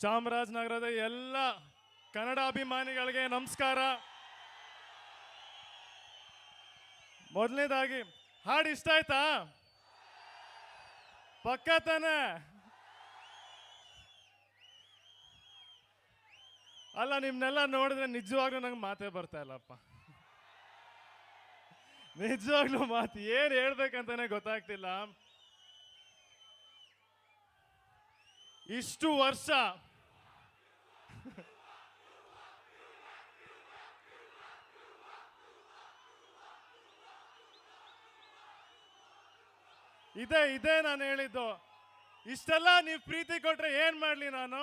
ಚಾಮರಾಜನಗರದ ಎಲ್ಲ ಕನ್ನಡ ಅಭಿಮಾನಿಗಳಿಗೆ ನಮಸ್ಕಾರ. ಮೊದಲನೇದಾಗಿ, ಹಾಡು ಇಷ್ಟ ಆಯ್ತಾ? ಪಕ್ಕ ತಾನೆ. ಅಲ್ಲ, ನಿಮ್ನೆಲ್ಲ ನೋಡಿದ್ರೆ ನಿಜವಾಗ್ಲೂ ನಂಗೆ ಮಾತೇ ಬರ್ತಾ ಇಲ್ಲಪ್ಪ. ನಿಜವಾಗ್ಲೂ ಮಾತು ಏನ್ ಹೇಳ್ಬೇಕಂತಾನೆ ಗೊತ್ತಾಗ್ತಿಲ್ಲ. ಇಷ್ಟು ವರ್ಷ ಇದೆ ಇದೆ ನಾನು ಹೇಳಿದ್ದು. ಇಷ್ಟೆಲ್ಲ ನೀವು ಪ್ರೀತಿ ಕೊಟ್ರೆ ಏನ್ ಮಾಡ್ಲಿ ನಾನು?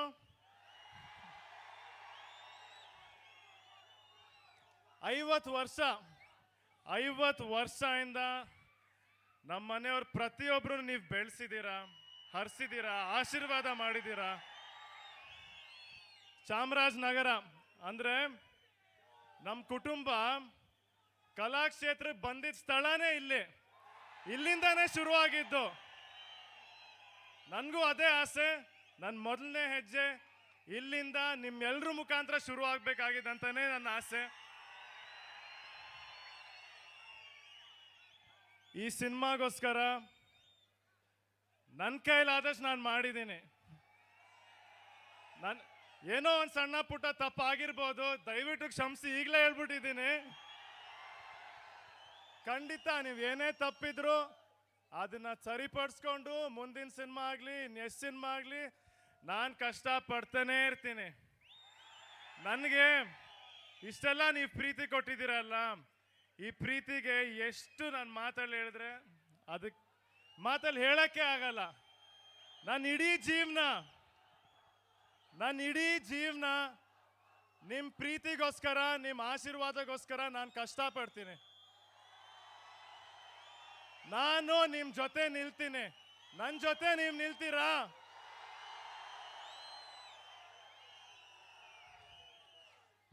ಐವತ್ತು ವರ್ಷ, ಐವತ್ತು ವರ್ಷದಿಂದ ನಮ್ಮ ಮನೆಯವ್ರ ಪ್ರತಿಯೊಬ್ರು ನೀವು ಬೆಳೆಸಿದ್ದೀರಾ, ಹರಿಸಿದ್ದೀರಾ, ಆಶೀರ್ವಾದ ಮಾಡಿದ್ದೀರಾ? ಚಾಮರಾಜನಗರ ಅಂದ್ರೆ ನಮ್ಮ ಕುಟುಂಬ ಕಲಾಕ್ಷೇತ್ರಕ್ಕೆ ಬಂದಿದ್ದ ಸ್ಥಳನೇ ಇಲ್ಲಿ. ಇಲ್ಲಿಂದಾನೇ ಶುರುವಾಗಿದ್ದು. ನನಗೂ ಅದೇ ಆಸೆ ನನ್ನ ಮೊದಲನೇ ಹೆಜ್ಜೆ, ಇಲ್ಲಿಂದ ನಿಮ್ಮೆಲ್ಲರ ಮುಖಾಂತರ ಶುರು ಆಗಬೇಕಾಗಿದೆ ಅಂತಾನೆ ನನ್ನ ಆಸೆ. ಈ ಸಿನಿಮಾಗೋಸ್ಕರ ನನ್ನ ಕೈಲಾದಷ್ಟು ನಾನು ಮಾಡಿದ್ದೀನಿ. ನಾನು ಏನೋ ಒಂದು ಸಣ್ಣ ಪುಟ್ಟ ತಪ್ಪಾಗಿರ್ಬೋದು, ದಯವಿಟ್ಟು ಕ್ಷಮಿಸಿ, ಈಗಲೇ ಹೇಳ್ಬಿಟ್ಟಿದ್ದೀನಿ. ಖಂಡಿತ, ನೀವು ಏನೇ ತಪ್ಪಿದ್ರು ಅದನ್ನ ಸರಿಪಡಿಸ್ಕೊಂಡು ಮುಂದಿನ ಸಿನಿಮಾ ಆಗಲಿ ನೆಕ್ಸ್ಟ್ ಸಿನಿಮಾ ಆಗಲಿ, ನಾನು ಕಷ್ಟ ಪಡ್ತಾನೇ ಇರ್ತೀನಿ. ನನಗೆ ಇಷ್ಟೆಲ್ಲ ನೀವು ಪ್ರೀತಿ ಕೊಟ್ಟಿದ್ದೀರಲ್ಲ ಈ ಪ್ರೀತಿಗೆ ಎಷ್ಟು ನಾನು ಮಾತಲ್ಲಿ ಹೇಳಿದ್ರೆ ಅದಕ್ಕೆ ಮಾತಲ್ಲಿ ಹೇಳಕ್ಕೆ ಆಗಲ್ಲ. ನನ್ನ ಇಡೀ ಜೀವನ ನನ್ನ ಇಡೀ ಜೀವನ ನಿಮ್ಮ ಪ್ರೀತಿಗೋಸ್ಕರ ನಿಮ್ಮ ಆಶೀರ್ವಾದಗೋಸ್ಕರ ನಾನು ಕಷ್ಟಪಡ್ತೀನಿ. ನಾನು ನಿಮ್ಮ ಜೊತೆ ನಿಲ್ತೀನಿ. ನನ್ನ ಜೊತೆ ನೀವು ನಿಲ್ತೀರಾ?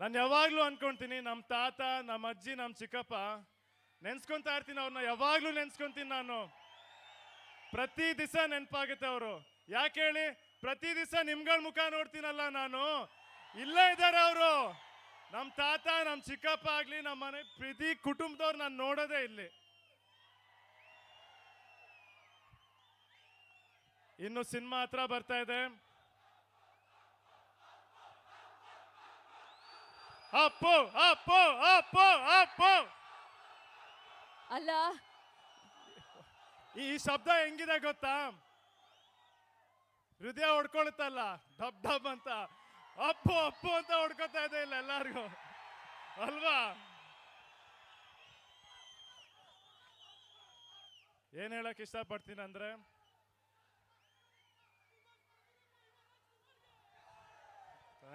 ನಾನು ಯಾವಾಗ್ಲೂ ಅನ್ಕೊಂತೀನಿ ನಮ್ಮ ತಾತ ನಮ್ಮ ಅಜ್ಜಿ ನಮ್ಮ ಚಿಕ್ಕಪ್ಪ ನೆನ್ಸ್ಕೊಂತಾ ಇರ್ತೀನಿ ಅವ್ರನ್ನ ಯಾವಾಗ್ಲೂ ನೆನ್ಸ್ಕೊಂತೀನಿ ನಾನು. ಪ್ರತಿ ದಿವಸ ನೆನಪಾಗುತ್ತೆ ಅವರು. ಯಾಕೆ ಹೇಳಿ? ಪ್ರತಿ ದಿವಸ ನಿಮ್ಗಳ ಮುಖ ನೋಡ್ತೀನಲ್ಲ ನಾನು. ಇಲ್ಲೇ ಇದ್ದಾರೆ ಅವರು. ನಮ್ಮ ತಾತ ನಮ್ಮ ಚಿಕ್ಕಪ್ಪ ಆಗ್ಲಿ ನಮ್ಮ ಮನೆ, ಪ್ರತಿ ಕುಟುಂಬದವ್ರು ನಾನು ನೋಡೋದೇ ಇಲ್ಲಿ. ಇನ್ನು ಸಿನಿಮಾ ಹತ್ರ ಬರ್ತಾ ಇದೆ. ಅಪ್ಪು ಅಪ್ಪು ಅಪ್ಪು ಅಪ್ಪು. ಅಲ್ಲ. ಈ ಶಬ್ದ ಹೆಂಗಿದೆ ಗೊತ್ತಾ? ಹೃದಯ ಹೊಡ್ಕೊಳುತ್ತಲ್ಲ ಡಬ್ ಡಬ್ ಅಂತ. ಅಪ್ಪು ಅಪ್ಪು ಅಂತ ಹೊಡ್ಕೊತಾ ಇದೆ ಇಲ್ಲ ಎಲ್ಲಾರ್ಗು. ಅಲ್ವಾ? ಏನ್ ಹೇಳಕ್ ಇಷ್ಟಪಡ್ತೀನಿ ಅಂದ್ರೆ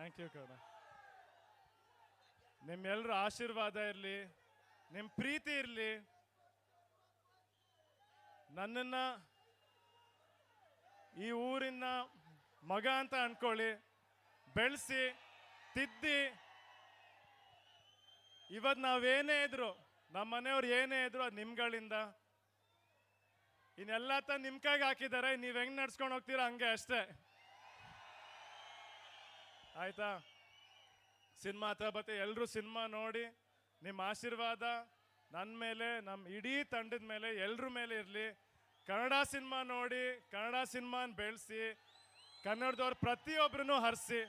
ಥ್ಯಾಂಕ್ ಯು ಕಣ ನಿಮ್ಮೆಲ್ಲರ ಆಶೀರ್ವಾದ ಇರಲಿ ನಿಮ್ಮ ಪ್ರೀತಿ ಇರಲಿ. ನನ್ನನ್ನ ಈ ಊರಿನ ಮಗ ಅಂತ ಅನ್ಕೊಳ್ಳಿ. ಬೆಳೆಸಿ, ತಿದ್ದಿ. ಇವತ್ತು ನಾವೇನೇ ಇದ್ರು ನಮ್ಮ ಮನೆಯವ್ರು ಏನೇ ಇದ್ರು ಅದು ನಿಮ್ಗಳಿಂದ. ಇನ್ನೆಲ್ಲ ತ ನಿಮ್ಮ ಕೈಗೆ ಹಾಕಿದ್ದಾರೆ ನೀವು ಹೆಂಗ್ ನಡ್ಸ್ಕೊಂಡು ಹೋಗ್ತೀರಾ ಹಂಗೆ ಅಷ್ಟೇ. ಆಯ್ತಾ? ಸಿನಿಮಾ ಹತ್ರ ಬತ್ತೆ ಎಲ್ಲರೂ ಸಿನಿಮಾ ನೋಡಿ ನಿಮ್ಮ ಆಶೀರ್ವಾದ ನನ್ನ ಮೇಲೆ ನಮ್ಮ ಇಡೀ ತಂಡದ ಮೇಲೆ ಎಲ್ಲರ ಮೇಲೆ ಇರಲಿ. ಕನ್ನಡ ಸಿನಿಮಾ ನೋಡಿ ಕನ್ನಡ ಸಿನಿಮಾನ ಬೆಳೆಸಿ ಕನ್ನಡದವ್ರು ಪ್ರತಿಯೊಬ್ಬರನ್ನು ಹರಿಸಿ.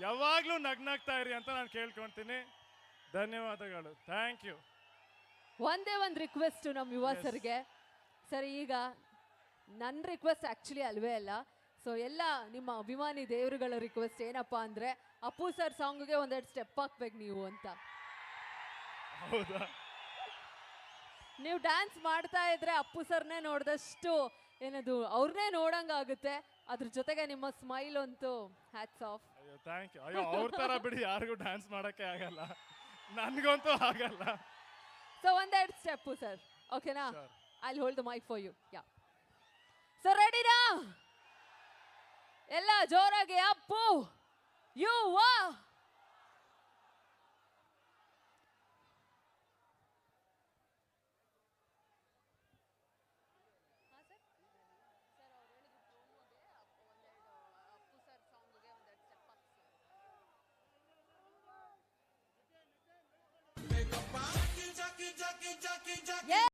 ಯಾವಾಗಲೂ ನಗ್ನಾಗ್ತಾ ಇರಿ ಅಂತ ನಾನು ಕೇಳ್ಕೊತೀನಿ. ಧನ್ಯವಾದಗಳು. Thank you. ಒಂದೇ ಒಂದು ರಿಕ್ವೆಸ್ಟು ನಮ್ಮ ಯುವ. ಸರ್ಗೆ. ಸರ್ ಈಗ ನನ್ನ ರಿಕ್ವೆಸ್ಟ್ ಆ್ಯಕ್ಚುಲಿ ಅಲ್ವೇ ಅಲ್ಲ. ಸೊ ಎಲ್ಲ ನಿಮ್ಮ ಅಭಿಮಾನಿ ದೇವರುಗಳ ರಿಕ್ವೆಸ್ಟ್ ಏನಪ್ಪಾ ಅಂದ್ರೆ ಅಪ್ಪು ಸರ್ ಸಾಂಗ್ಗೆ ಒಂದೆರಡು ಸ್ಟೆಪ್ ಹಾಕ್ಬೇಕು ನೀವು ಅಂತ. ಹೌದಾ? ನೀವು ಡ್ಯಾನ್ಸ್ ಮಾಡ್ತಾ ಇದ್ರೆ ಅಪ್ಪು ಸರ್ನೇ ನೋಡಿದಷ್ಟು ಏನದು ಅವ್ರನ್ನೇ ನೋಡಂಗಾಗುತ್ತೆ ಅದ್ರ ಜೊತೆಗೆ ನಿಮ್ಮ ಸ್ಮೈಲ್ ಅಂತೂ ಹ್ಯಾಟ್ಸ್ ಆಫ್ ಅಯ್ಯೋ ಥ್ಯಾಂಕ್ ಯು ಅಯ್ಯೋ ಅವ್ರ ಥರ ಬಿಡಿ ಯಾರಿಗೂ ಡ್ಯಾನ್ಸ್ ಮಾಡೋಕ್ಕೆ ಆಗಲ್ಲ. ನನಗಂತೂ ಆಗಲ್ಲ. ಸೊ ಒಂದೆರಡು ಸ್ಟೆಪ್ಪು ಸರ್ ಓಕೆನಾ. I hold the mic for you yeah so ರೆಡಿನಾ ಎಲ್ಲ ಜೋರಾಗಿ ಅಪ್ಪು ಯುವ Yeah.